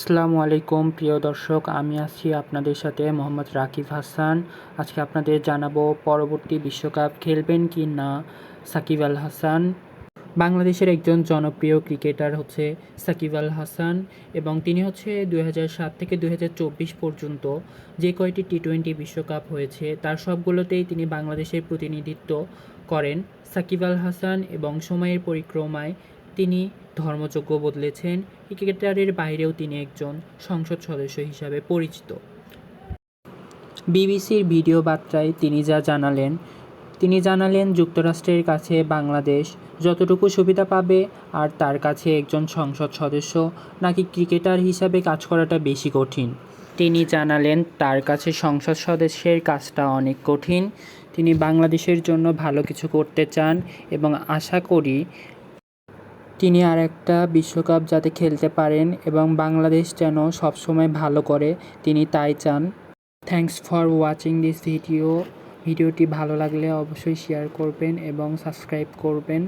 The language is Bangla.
আসসালামু আলাইকুম, প্রিয় দর্শক। আমি আছি আপনাদের সাথে মোহাম্মদ রাকিব হাসান। আজকে আপনাদের জানাব পরবর্তী বিশ্বকাপ খেলবেন কি না সাকিব আল হাসান। বাংলাদেশের একজন জনপ্রিয় ক্রিকেটার হচ্ছে সাকিব আল হাসান এবং তিনি হচ্ছে দুই সাত থেকে দু হাজার চব্বিশ পর্যন্ত যে কয়টি টি টোয়েন্টি বিশ্বকাপ হয়েছে, তার সবগুলোতেই তিনি বাংলাদেশের প্রতিনিধিত্ব করেন সাকিব আল হাসান এবং সময়ের পরিক্রমায় তিনি ধর্মযোগ্য বদলেছেন। ক্রিকেটারের বাইরেও তিনি একজন সংসদ সদস্য হিসাবে পরিচিত। বিবিসির ভিডিও বার্তায় তিনি যা জানালেন, তিনি জানালেন, যুক্তরাষ্ট্রের কাছে বাংলাদেশ যতটুকু সুবিধা পাবে আর তার কাছে একজন সংসদ সদস্য নাকি ক্রিকেটার হিসাবে কাজ করাটা বেশি কঠিন। তিনি জানালেন, তার কাছে সংসদ সদস্যের কাজটা অনেক কঠিন। তিনি বাংলাদেশের জন্য ভালো কিছু করতে চান এবং আশা করি তিনি আর একটা বিশ্বকাপ যাতে খেলতে পারেন এবং বাংলাদেশ যেন সবসময় ভালো করে তিনি তাই চান। Thanks for watching this video ভিডিওটি ভালো লাগলে অবশ্যই শেয়ার করবেন এবং সাবস্ক্রাইব করবেন।